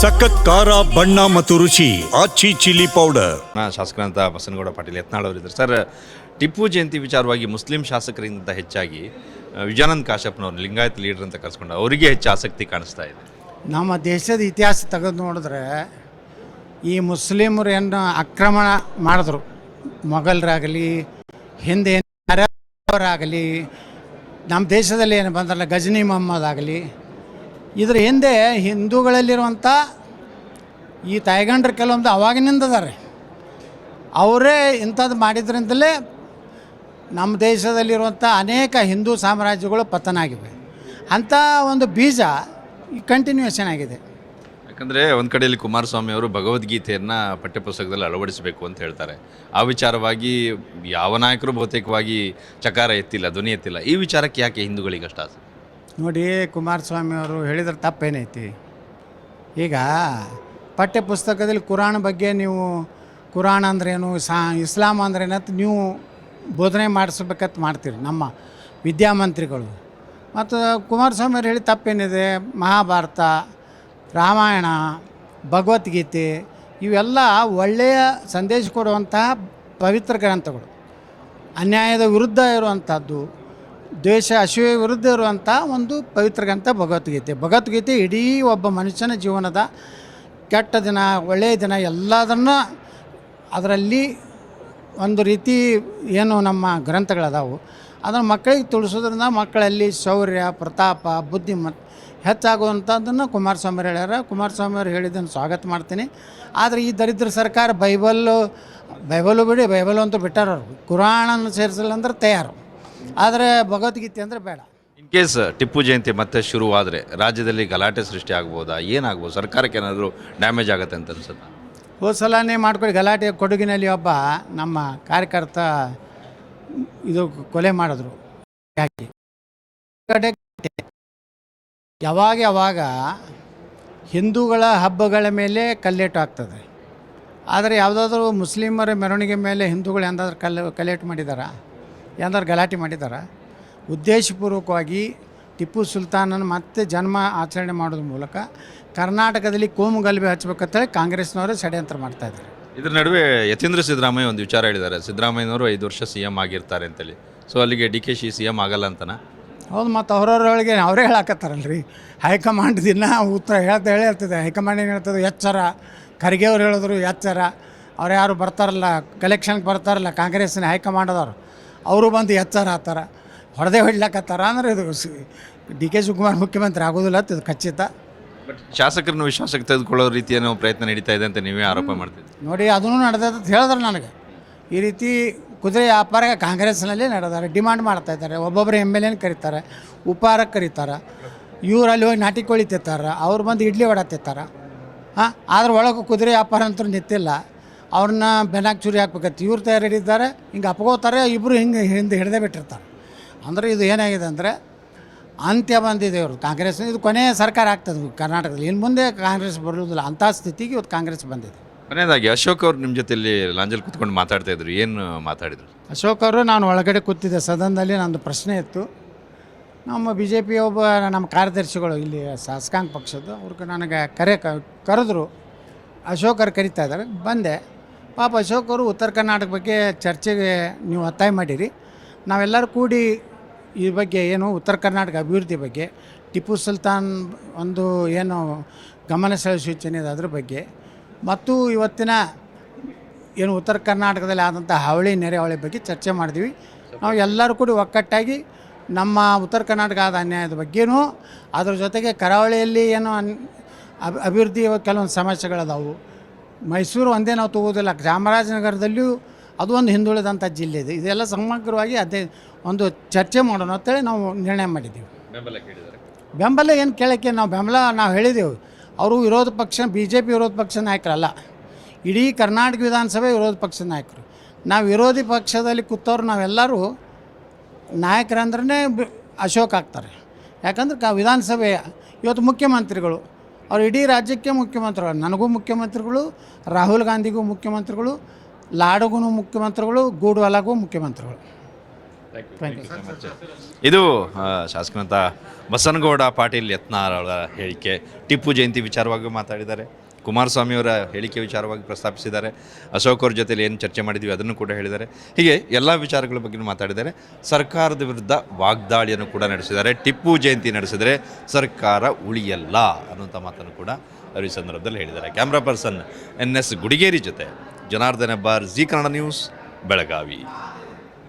ಸಖತ್ ಖಾರ ಬಣ್ಣ ಮತ್ತು ರುಚಿ ಆಚಿ ಚಿಲ್ಲಿ ಪೌಡರ್. ನಾ ಶಾಸಕರಂತ ಬಸನಗೌಡ ಪಾಟೀಲ್ ಯತ್ನಾಳ್ ಅವರಿದ್ದಾರೆ ಸರ್ ಟಿಪ್ಪು ಜಯಂತಿ ವಿಚಾರವಾಗಿ ಮುಸ್ಲಿಂ ಶಾಸಕರಿಂದ ಹೆಚ್ಚಾಗಿ ಆ, ವಿಜಯಾನಂದ್ ಕಾಶಪ್ಪನವ್ರು ಲಿಂಗಾಯತ್ ಲೀಡರ್ ಅಂತ ಕರೆಸ್ಕೊಂಡು ಅವರಿಗೆ ಹೆಚ್ಚು ಆಸಕ್ತಿ ಕಾಣಿಸ್ತಾ ಇದೆ. ನಮ್ಮ ದೇಶದ ಇತಿಹಾಸ ತೆಗೆದು ನೋಡಿದ್ರೆ ಈ ಮುಸ್ಲಿಮರು ಏನು ಆಕ್ರಮಣ ಮಾಡಿದ್ರು. ಮೊಘಲರಾಗಲಿ ಹಿಂದೆ ಅರಬರಾಗಲಿ ನಮ್ಮ ದೇಶದಲ್ಲಿ ಏನು ಬಂದ್ರಲ್ಲ ಗಜನಿ ಮೊಹಮ್ಮದ್ ಆಗಲಿ ಇದ್ರ ಹಿಂದೆ ಹಿಂದೂಗಳಲ್ಲಿರುವಂಥ ಈ ತಾಯ್ಗಂಡ್ರು ಕೆಲವೊಂದು ಅವಾಗಿನಿಂದ ಅದಾರೆ ಅವರೇ ಇಂಥದ್ದು ಮಾಡಿದ್ರಿಂದಲೇ ನಮ್ಮ ದೇಶದಲ್ಲಿರುವಂಥ ಅನೇಕ ಹಿಂದೂ ಸಾಮ್ರಾಜ್ಯಗಳು ಪತನ ಆಗಿವೆ ಅಂಥ ಒಂದು ಬೀಜ ಈ ಕಂಟಿನ್ಯೂಯೇಷನ್ ಆಗಿದೆ. ಯಾಕಂದರೆ ಒಂದು ಕಡೆಯಲ್ಲಿ ಕುಮಾರಸ್ವಾಮಿ ಅವರು ಭಗವದ್ಗೀತೆಯನ್ನು ಪಠ್ಯಪುಸ್ತಕದಲ್ಲಿ ಅಳವಡಿಸಬೇಕು ಅಂತ ಹೇಳ್ತಾರೆ. ಆ ವಿಚಾರವಾಗಿ ಯಾವ ನಾಯಕರು ಬಹುತೇಕವಾಗಿ ಚಕಾರ ಎತ್ತಿಲ್ಲ, ಧ್ವನಿ ಎತ್ತಿಲ್ಲ. ಈ ವಿಚಾರಕ್ಕೆ ಯಾಕೆ ಹಿಂದೂಗಳಿಗೆ ಅಷ್ಟು ಆಸಕ್ತಿ ನೋಡಿ ಕುಮಾರಸ್ವಾಮಿ ಅವರು ಹೇಳಿದ್ರೆ ತಪ್ಪೇನೈತಿ? ಈಗ ಪಠ್ಯ ಪುಸ್ತಕದಲ್ಲಿ ಕುರಾನ್ ಬಗ್ಗೆ ನೀವು ಕುರಾನ್ ಅಂದ್ರೇನು ಸಾ, ಇಸ್ಲಾಂ ಅಂದ್ರೇನಂತ ನೀವು ಬೋಧನೆ ಮಾಡಿಸ್ಬೇಕಂತ ಮಾಡ್ತೀರಿ ನಮ್ಮ ವಿದ್ಯಾಮಂತ್ರಿಗಳು ಮತ್ತು ಕುಮಾರಸ್ವಾಮಿ ಅವ್ರು ಹೇಳಿ ತಪ್ಪೇನಿದೆ? ಮಹಾಭಾರತ, ರಾಮಾಯಣ, ಭಗವದ್ಗೀತೆ ಇವೆಲ್ಲ ಒಳ್ಳೆಯ ಸಂದೇಶ ಕೊಡುವಂತಹ ಪವಿತ್ರ ಗ್ರಂಥಗಳು. ಅನ್ಯಾಯದ ವಿರುದ್ಧ ಇರುವಂಥದ್ದು. ದ್ವೇಷ ಅಸೂಯೆ ವಿರುದ್ಧ ಇರುವಂಥ ಒಂದು ಪವಿತ್ರ ಗ್ರಂಥ ಭಗವದ್ಗೀತೆ. ಭಗವದ್ಗೀತೆ ಇಡೀ ಒಬ್ಬ ಮನುಷ್ಯನ ಜೀವನದ ಕೆಟ್ಟ ದಿನ, ಒಳ್ಳೆಯ ದಿನ ಎಲ್ಲದನ್ನು ಅದರಲ್ಲಿ ಒಂದು ರೀತಿ ಏನು ನಮ್ಮ ಗ್ರಂಥಗಳದಾವು. ಅದನ್ನು ಮಕ್ಕಳಿಗೆ ತಿಳಿಸೋದ್ರಿಂದ ಮಕ್ಕಳಲ್ಲಿ ಶೌರ್ಯ, ಪ್ರತಾಪ ಬುದ್ಧಿಮತ್ ಹೆಚ್ಚಾಗುವಂಥದ್ದನ್ನು ಕುಮಾರಸ್ವಾಮಿ ಹೇಳ್ಯಾರ. ಕುಮಾರಸ್ವಾಮಿ ಅವರು ಹೇಳಿದ್ದನ್ನು ಸ್ವಾಗತ ಮಾಡ್ತೀನಿ. ಆದರೆ ಈ ದರಿದ್ರ ಸರ್ಕಾರ ಬೈಬಲ್ಲು ಬೈಬಲು ಬಿಡಿ ಬೈಬಲ್ ಅಂತೂ ಬಿಟ್ಟಾರವ್ರು ಕುರಾಣನ್ನು ಸೇರಿಸಲ್ಲ ಅಂದ್ರೆ ತಯಾರು. ಆದರೆ ಭಗವದ್ಗೀತೆ ಅಂದರೆ ಬೇಡ. ಇನ್ ಕೇಸ್ ಟಿಪ್ಪು ಜಯಂತಿ ಮತ್ತೆ ಶುರುವಾದರೆ ರಾಜ್ಯದಲ್ಲಿ ಗಲಾಟೆ ಸೃಷ್ಟಿ ಆಗ್ಬೋದಾ? ಏನಾಗ್ಬೋದು? ಸರ್ಕಾರಕ್ಕೆ ಏನಾದರೂ ಡ್ಯಾಮೇಜ್ ಆಗುತ್ತೆ ಅಂತ ಅನ್ಸುತ್ತೆ? ಹೋದ ಸಲನೇ ಮಾಡ್ಕೊಳ್ಳಿ ಗಲಾಟೆ ಕೊಡಗಿನಲ್ಲಿ ಒಬ್ಬ ನಮ್ಮ ಕಾರ್ಯಕರ್ತ ಇದು ಕೊಲೆ ಮಾಡಿದ್ರು. ಯಾಕೆ? ಕಡೆ ಯಾವಾಗ ಯಾವಾಗ ಹಿಂದೂಗಳ ಹಬ್ಬಗಳ ಮೇಲೆ ಕಲ್ಲೇಟು ಆಗ್ತದೆ. ಆದರೆ ಯಾವುದಾದ್ರೂ ಮುಸ್ಲಿಮರ ಮೆರವಣಿಗೆ ಮೇಲೆ ಹಿಂದೂಗಳು ಎಂದಾದ್ರೂ ಕಲ್ಲು ಕಲ್ಲೇಟು ಮಾಡಿದಾರ? ಎಂದಾದ್ರು ಗಲಾಟೆ ಮಾಡಿದ್ದಾರೆ ಉದ್ದೇಶಪೂರ್ವಕವಾಗಿ ಟಿಪ್ಪು ಸುಲ್ತಾನನ ಮತ್ತೆ ಜನ್ಮ ಆಚರಣೆ ಮಾಡೋದ್ರ ಮೂಲಕ ಕರ್ನಾಟಕದಲ್ಲಿ ಕೋಮು ಗಲಭೆ ಹಚ್ಚಬೇಕಂತೇಳಿ ಕಾಂಗ್ರೆಸ್ನವರು ಷಡ್ಯಂತ್ರ ಮಾಡ್ತಾಯಿದ್ದಾರೆ ಇದ್ರ ನಡುವೆ ಯತೀಂದ್ರ ಸಿದ್ದರಾಮಯ್ಯ ಒಂದು ವಿಚಾರ ಹೇಳಿದ್ದಾರೆ. ಸಿದ್ದರಾಮಯ್ಯನವರು ಐದು ವರ್ಷ ಸಿ ಎಂ ಆಗಿರ್ತಾರೆ ಅಂತೇಳಿ. ಸೊ ಅಲ್ಲಿಗೆ D K Shi C M ಆಗಲ್ಲ ಅಂತನ? ಹೌದು ಮತ್ತು ಅವ್ರವ್ರೊಳಗೆ ಅವರೇ ಹೇಳಕತ್ತಾರಲ್ರಿ. ಹೈಕಮಾಂಡ್ ದಿನ ಉತ್ತರ ಹೇಳ್ತಾ ಹೇಳ್ತದೆ. ಹೈಕಮಾಂಡ್ ಏನು ಹೇಳ್ತದೆ? ಎಚ್ಚರ. ಖರ್ಗೆ ಅವ್ರು ಹೇಳಿದ್ರು ಎಚ್ಚರ. ಅವ್ರು ಯಾರು ಬರ್ತಾರಲ್ಲ? ಕಲೆಕ್ಷನ್ಗೆ ಬರ್ತಾರಲ್ಲ? ಕಾಂಗ್ರೆಸ್ಸಿನ ಹೈಕಮಾಂಡದವ್ರು ಅವರು ಬಂದು ಎಚ್ಚರ ಆತಾರ ಹೊಡೆದೇ ಹೊಡ್ಲಾಕತ್ತಾರ ಅಂದ್ರೆ ಇದು ಡಿ ಕೆ ಶಿವಕುಮಾರ್ ಮುಖ್ಯಮಂತ್ರಿ ಆಗೋದಿಲ್ಲ ಅಂತ ಇದು ಖಚಿತ. ಬಟ್ ಶಾಸಕರನ್ನು ವಿಶ್ವಾಸಕ್ಕೆ ತೆಗೆದುಕೊಳ್ಳೋ ರೀತಿಯನ್ನು ಪ್ರಯತ್ನ ನಡೀತಾ ಇದೆ ಅಂತ ನೀವೇ ಆರೋಪ ಮಾಡ್ತೀವಿ ನೋಡಿ ಅದನ್ನು ನಡೆದದ ಅಂತ ಹೇಳಿದ್ರೆ ನನಗೆ. ಈ ರೀತಿ ಕುದುರೆ ವ್ಯಾಪಾರ ಕಾಂಗ್ರೆಸ್ನಲ್ಲಿ ನಡೆದಾರೆ ಡಿಮಾಂಡ್ ಮಾಡ್ತಾ ಇದ್ದಾರೆ. ಒಬ್ಬೊಬ್ಬರು ಎಂ ಎಲ್ ಎನ್ ಕರೀತಾರೆ ಉಪಹಾರಕ್ಕೆ ಕರೀತಾರೆ ಇವ್ರು ಅಲ್ಲಿ ಹೋಗಿ ನಾಟಿ ಕೋಳಿ ತಿಂತಾರೆ ಅವ್ರು ಬಂದು ಇಡ್ಲಿ ವಡ ತಿಂತಾರೆ. ಹಾಂ? ಆದ್ರೆ ಒಳಗೆ ಕುದುರೆ ವ್ಯಾಪಾರ ಅಂತೂ ನಿಂತಿಲ್ಲ. ಅವ್ರನ್ನ ಬೆನ್ನಾಗಿ ಚೂರಿ ಹಾಕ್ಬೇಕಂತ. ಇವ್ರು ತಯಾರು ಹಿಡಿದಿದ್ದಾರೆ ಹಿಂಗೆ ಅಪ್ಕೋತಾರೆ ಇಬ್ಬರು ಹಿಂಗೆ ಹಿಂದೆ ಹಿಡ್ದೇ ಬಿಟ್ಟಿರ್ತಾರೆ. ಅಂದರೆ ಇದು ಏನಾಗಿದೆ ಅಂದರೆ ಅಂತ್ಯ ಬಂದಿದೆ ಇವರು ಕಾಂಗ್ರೆಸ್ ಇದು ಕೊನೆಯ ಸರ್ಕಾರ ಆಗ್ತದೆ ಕರ್ನಾಟಕದಲ್ಲಿ. ಇನ್ನು ಮುಂದೆ ಕಾಂಗ್ರೆಸ್ ಬರುವುದಿಲ್ಲ. ಅಂಥ ಸ್ಥಿತಿಗೆ ಇವತ್ತು ಕಾಂಗ್ರೆಸ್ ಬಂದಿದೆ. ಕೊನೆಯದಾಗಿ ಅಶೋಕ್ ಅವರು ನಿಮ್ಮ ಜೊತೆಲಿ ಲಾಂಜಲ್ಲಿ ಕುತ್ಕೊಂಡು ಮಾತಾಡ್ತಾ ಇದ್ರು. ಏನು ಮಾತಾಡಿದ್ರು? ಅಶೋಕ್ ಅವರು ನಾನು ಒಳಗಡೆ ಕೂತಿದ್ದೆ. ಸದನದಲ್ಲಿ ನಂದು ಪ್ರಶ್ನೆ ಇತ್ತು. ನಮ್ಮ ಬಿ ಜೆ ಪಿ ಒಬ್ಬ ನಮ್ಮ ಕಾರ್ಯದರ್ಶಿಗಳು ಇಲ್ಲಿ ಶಾಸಕಾಂಗ ಪಕ್ಷದ್ದು ಅವ್ರಿಗೆ ನನಗೆ ಕರೆ ಕರೆದ್ರು. ಅಶೋಕರು ಅವ್ರು ಕರಿತಾ ಇದ್ದಾರೆ. ಬಂದೆ. ಪಾಪ ಅಶೋಕ್ ಅವರು ಉತ್ತರ ಕರ್ನಾಟಕ ಬಗ್ಗೆ ಚರ್ಚೆಗೆ ನೀವು ಒತ್ತಾಯ ಮಾಡಿರಿ. ನಾವೆಲ್ಲರೂ ಕೂಡಿ ಈ ಬಗ್ಗೆ ಏನು ಉತ್ತರ ಕರ್ನಾಟಕ ಅಭಿವೃದ್ಧಿ ಬಗ್ಗೆ, ಟಿಪ್ಪು ಸುಲ್ತಾನ್ ಒಂದು ಏನು ಗಮನ ಸೆಳೆಯುವ ಸೂಚನೆ ಇದೆ ಅದ್ರ ಬಗ್ಗೆ. ಮತ್ತು ಇವತ್ತಿನ ಏನು ಉತ್ತರ ಕರ್ನಾಟಕದಲ್ಲಿ ಆದಂಥ ಹಾವಳಿ ನೆರೆಹಾವಳಿ ಬಗ್ಗೆ ಚರ್ಚೆ ಮಾಡಿದ್ವಿ. ನಾವು ಎಲ್ಲರೂ ಕೂಡ ಒಕ್ಕಟ್ಟಾಗಿ ನಮ್ಮ ಉತ್ತರ ಕರ್ನಾಟಕ ಆದ ಅನ್ಯಾಯದ ಬಗ್ಗೆನೂ ಅದ್ರ ಜೊತೆಗೆ ಕರಾವಳಿಯಲ್ಲಿ ಏನು ಅನ್ ಅಭಿ ಅಭಿವೃದ್ಧಿ ಕೆಲವೊಂದು ಸಮಸ್ಯೆಗಳದಾವು. ಮೈಸೂರು ಒಂದೇ ನಾವು ತಗೋದಿಲ್ಲ. ಚಾಮರಾಜನಗರದಲ್ಲಿಯೂ ಅದು ಒಂದು ಹಿಂದುಳಿದಂಥ ಜಿಲ್ಲೆ ಇದೆ. ಇದೆಲ್ಲ ಸಮಗ್ರವಾಗಿ ಅದೇ ಒಂದು ಚರ್ಚೆ ಮಾಡೋಣ ಅಂತೇಳಿ ನಾವು ನಿರ್ಣಯ ಮಾಡಿದ್ದೀವಿ. ಬೆಂಬಲ ಕೇಳಿದ್ದಾರೆ. ಬೆಂಬಲ ಏನು ಕೇಳೋಕ್ಕೆ ನಾವು ಬೆಂಬಲ ನಾವು ಹೇಳಿದೆವು ಅವರು ವಿರೋಧ ಪಕ್ಷ ಬಿ ಜೆ ಪಿ ವಿರೋಧ ಪಕ್ಷ ನಾಯಕರಲ್ಲ. ಇಡೀ ಕರ್ನಾಟಕ ವಿಧಾನಸಭೆ ವಿರೋಧ ಪಕ್ಷ ನಾಯಕರು. ನಾವು ವಿರೋಧಿ ಪಕ್ಷದಲ್ಲಿ ಕೂತವ್ರು ನಾವೆಲ್ಲರೂ ನಾಯಕರಂದ್ರೆ ಅಶೋಕ್ ಆಗ್ತಾರೆ. ಯಾಕಂದ್ರೆ ಕ ವಿಧಾನಸಭೆ ಇವತ್ತು ಮುಖ್ಯಮಂತ್ರಿಗಳು ಅವ್ರು ಇಡೀ ರಾಜ್ಯಕ್ಕೆ ಮುಖ್ಯಮಂತ್ರಿಗಳು. ನನಗೂ ಮುಖ್ಯಮಂತ್ರಿಗಳು ರಾಹುಲ್ ಗಾಂಧಿಗೂ ಮುಖ್ಯಮಂತ್ರಿಗಳು ಲಾಡುಗೂ ಮುಖ್ಯಮಂತ್ರಿಗಳು ಗೂಡ್ವಾಲಾಗೂ ಮುಖ್ಯಮಂತ್ರಿಗಳು. ಥ್ಯಾಂಕ್ ಯು ಇದು ಶಾಸಕನಂತ ಬಸನಗೌಡ ಪಾಟೀಲ್ ಯತ್ನಾರ್ ಅವರ ಹೇಳಿಕೆ. ಟಿಪ್ಪು ಜಯಂತಿ ವಿಚಾರವಾಗಿ ಮಾತಾಡಿದ್ದಾರೆ. ಕುಮಾರಸ್ವಾಮಿ ಅವರ ಹೇಳಿಕೆ ವಿಚಾರವಾಗಿ ಪ್ರಸ್ತಾಪಿಸಿದ್ದಾರೆ. ಅಶೋಕ್ ಅವ್ರ ಜೊತೆಲಿ ಏನು ಚರ್ಚೆ ಮಾಡಿದ್ವಿ ಅದನ್ನು ಕೂಡ ಹೇಳಿದ್ದಾರೆ. ಹೀಗೆ ಎಲ್ಲ ವಿಚಾರಗಳ ಬಗ್ಗೆ ಮಾತಾಡಿದ್ದಾರೆ. ಸರ್ಕಾರದ ವಿರುದ್ಧ ವಾಗ್ದಾಳಿಯನ್ನು ಕೂಡ ನಡೆಸಿದ್ದಾರೆ. ಟಿಪ್ಪು ಜಯಂತಿ ನಡೆಸಿದರೆ ಸರ್ಕಾರ ಉಳಿಯಲ್ಲ ಅನ್ನುವಂಥ ಮಾತನ್ನು ಕೂಡ ಅವರು ಈ ಸಂದರ್ಭದಲ್ಲಿ ಹೇಳಿದ್ದಾರೆ. Camera person N S Gudigeri ಜೊತೆ ಜನಾರ್ದನ್ ಬಾರ್ ಜಿ ಕನ್ನಡ ನ್ಯೂಸ್, ಬೆಳಗಾವಿ.